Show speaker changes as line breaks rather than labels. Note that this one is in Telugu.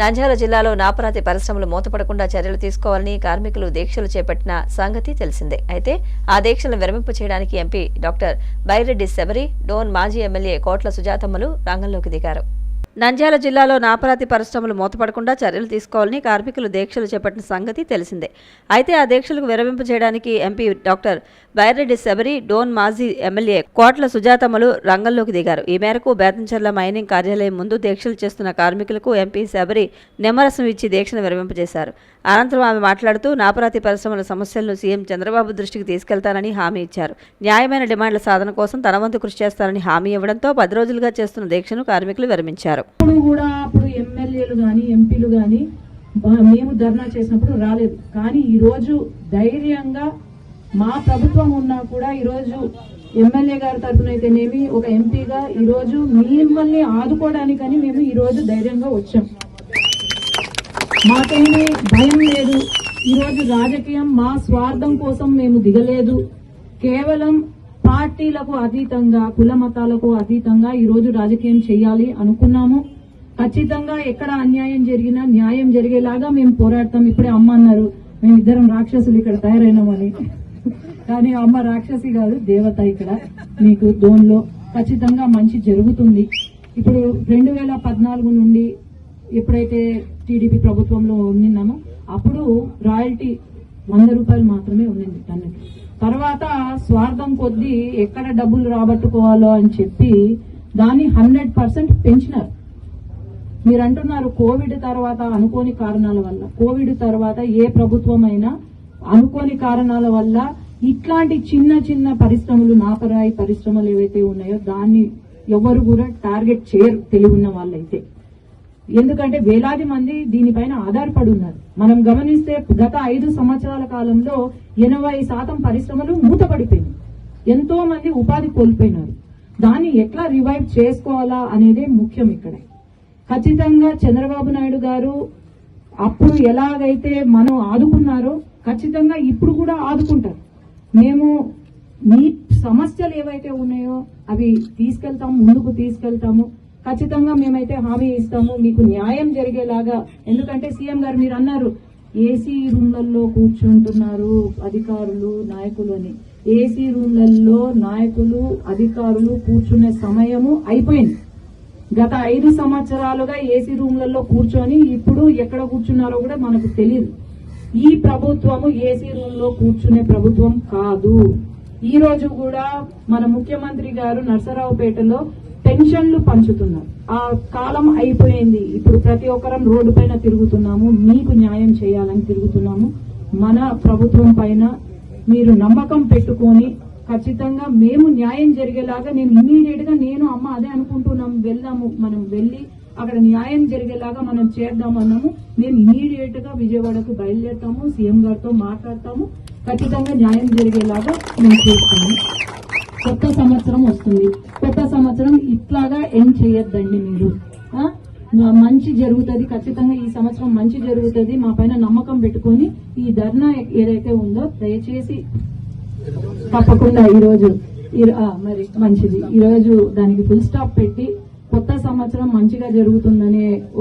నంద్యాల జిల్లాలో నాపరాతి పరిశ్రమలు మూతపడకుండా చర్యలు తీసుకోవాలని కార్మికులు దీక్షలు చేపట్టిన సంగతి తెలిసిందే. అయితే ఆ దీక్షలను విరమింపు చేయడానికి ఎంపీ డాక్టర్ బైరెడ్డి శబరి డోన్ మాజీ ఎమ్మెల్యే కోట్ల సుజాతమ్మలు రంగంలోకి దిగారు. నంద్యాల జిల్లాలో నాపరాతి పరిశ్రమలు మూతపడకుండా చర్యలు తీసుకోవాలని కార్మికులు దీక్షలు చేపట్టిన సంగతి తెలిసిందే. అయితే ఆ దీక్షలకు విరమింపు చేయడానికి ఎంపీ డాక్టర్ బైరెడ్డి శబరి డోన్ మాజీ ఎమ్మెల్యే కోట్ల సుజాతమ్మలు రంగంలోకి దిగారు. ఈ మేరకు బేతంచెర్ల మైనింగ్ కార్యాలయం ముందు దీక్షలు చేస్తున్న కార్మికులకు ఎంపీ శబరి నిమ్మరసం ఇచ్చి దీక్షను విరమింపు చేశారు. అనంతరం ఆమె మాట్లాడుతూ నాపరాతి పరిశ్రమల సమస్యలను సీఎం చంద్రబాబు దృష్టికి తీసుకెళ్తానని హామీ ఇచ్చారు. న్యాయమైన డిమాండ్ల సాధన కోసం తన వంతు కృషి చేస్తారని హామీ ఇవ్వడంతో పది రోజులుగా చేస్తున్న దీక్షను కార్మికులు విరమించారు.
అప్పుడు కూడా అప్పుడు ఎమ్మెల్యేలు కానీ ఎంపీలు కానీ మేము ధర్నా చేసినప్పుడు రాలేదు. కానీ ఈ రోజు ధైర్యంగా మా ప్రభుత్వం ఉన్నా కూడా ఈ రోజు ఎమ్మెల్యే గారి తరఫున అయితేనేమి ఒక ఎంపీగా ఈ రోజు మిమ్మల్ని ఆదుకోవడానికని మేము ఈ రోజు ధైర్యంగా వచ్చాం. మాకేమీ భయం లేదు. ఈ రోజు రాజకీయం మా స్వార్థం కోసం మేము దిగలేదు. కేవలం పార్టీలకు అతీతంగా కుల మతాలకు అతీతంగా ఈ రోజు రాజకీయం చేయాలి అనుకున్నాము. ఖచ్చితంగా ఎక్కడ అన్యాయం జరిగినా న్యాయం జరిగేలాగా మేము పోరాడతాం. ఇప్పుడే అమ్మ అన్నారు మేమిద్దరం రాక్షసులు ఇక్కడ తయారైనామని. కానీ అమ్మ రాక్షసి కాదు దేవత ఇక్కడ మీకు దోన్లో ఖచ్చితంగా మంచి జరుగుతుంది. ఇప్పుడు రెండు వేల పద్నాలుగు నుండి ఎప్పుడైతే టీడీపీ ప్రభుత్వంలో ఉండినామో అప్పుడు రాయల్టీ వంద రూపాయలు మాత్రమే ఉండింది టన్నుకి తర్వాత స్వార్థం కొద్దీ ఎక్కడ డబ్బులు రాబట్టుకోవాలో అని చెప్పి దాన్ని హండ్రెడ్ పర్సెంట్ పెంచినారు. మీరు అంటున్నారు కోవిడ్ తర్వాత అనుకోని కారణాల వల్ల కోవిడ్ తర్వాత ఏ ప్రభుత్వం అయినా అనుకోని కారణాల వల్ల ఇట్లాంటి చిన్న చిన్న పరిశ్రమలు నాపరాయి పరిశ్రమలు ఏవైతే ఉన్నాయో దాన్ని ఎవరు కూడా టార్గెట్ చేయరు తెలివి ఉన్న వాళ్ళైతే. ఎందుకంటే వేలాది మంది దీనిపైన ఆధారపడి ఉన్నారు మనం గమనిస్తే గత ఐదు సంవత్సరాల కాలంలో ఎనభై శాతం పరిశ్రమలు మూతపడిపోయినాయి. ఎంతో మంది ఉపాధి కోల్పోయినారు. దాన్ని ఎట్లా రివైవ్ చేసుకోవాలా అనేదే ముఖ్యం ఇక్కడ. ఖచ్చితంగా చంద్రబాబు నాయుడు గారు అప్పుడు ఎలాగైతే మనం ఆదుకున్నారో ఖచ్చితంగా ఇప్పుడు కూడా ఆదుకుంటారు. మేము మీ సమస్యలు ఏవైతే ఉన్నాయో అవి తీసుకెళ్తాము ముందుకు తీసుకెళ్తాము. ఖచ్చితంగా మేమైతే హామీ ఇస్తాము మీకు న్యాయం జరిగేలాగా. ఎందుకంటే సీఎం గారు మీరు అన్నారు ఏసీ రూమ్లలో కూర్చుంటున్నారు అధికారులు నాయకులు అని. ఏసీ రూమ్లలో నాయకులు అధికారులు కూర్చునే సమయము అయిపోయింది. గత ఐదు సంవత్సరాలుగా ఏసీ రూమ్లలో కూర్చొని ఇప్పుడు ఎక్కడ కూర్చున్నారో కూడా మనకు తెలియదు ఈ ప్రభుత్వము ఏసీ రూమ్లో కూర్చునే ప్రభుత్వం కాదు. ఈ రోజు కూడా మన ముఖ్యమంత్రి గారు నర్సరావుపేటలో పెన్షన్లు పంచుతున్నారు ఆ కాలం అయిపోయింది. ఇప్పుడు ప్రతి ఒక్కరం రోడ్డు పైన తిరుగుతున్నాము. మీకు న్యాయం చేయాలని తిరుగుతున్నాము. మన ప్రభుత్వం పైన మీరు నమ్మకం పెట్టుకొని ఖచ్చితంగా మేము న్యాయం జరిగేలాగా నేను ఇమీడియట్గా నేను అమ్మ అదే అనుకుంటున్నాం. వెళ్దాము మనం వెళ్ళి అక్కడ న్యాయం జరిగేలాగా మనం చేద్దామన్నాము. మేము ఇమీడియట్గా విజయవాడకు బయలుదేరుతాము సీఎం గారితో మాట్లాడతాము. ఖచ్చితంగా న్యాయం జరిగేలాగా మేము చేస్తాము. కొత్త సంవత్సరం వస్తుంది. కొత్త సంవత్సరం ఇట్లాగా ఎండ్ చేయొద్దండి మీరు. మంచి జరుగుతుంది ఖచ్చితంగా ఈ సంవత్సరం మంచి జరుగుతుంది మా పైన నమ్మకం పెట్టుకొని ఈ ధర్నా ఏదైతే ఉందో దయచేసి తప్పకుండా ఈరోజు మరి మంచిది. ఈరోజు దానికి ఫుల్ స్టాప్ పెట్టి కొత్త సంవత్సరం మంచిగా జరుగుతుందనే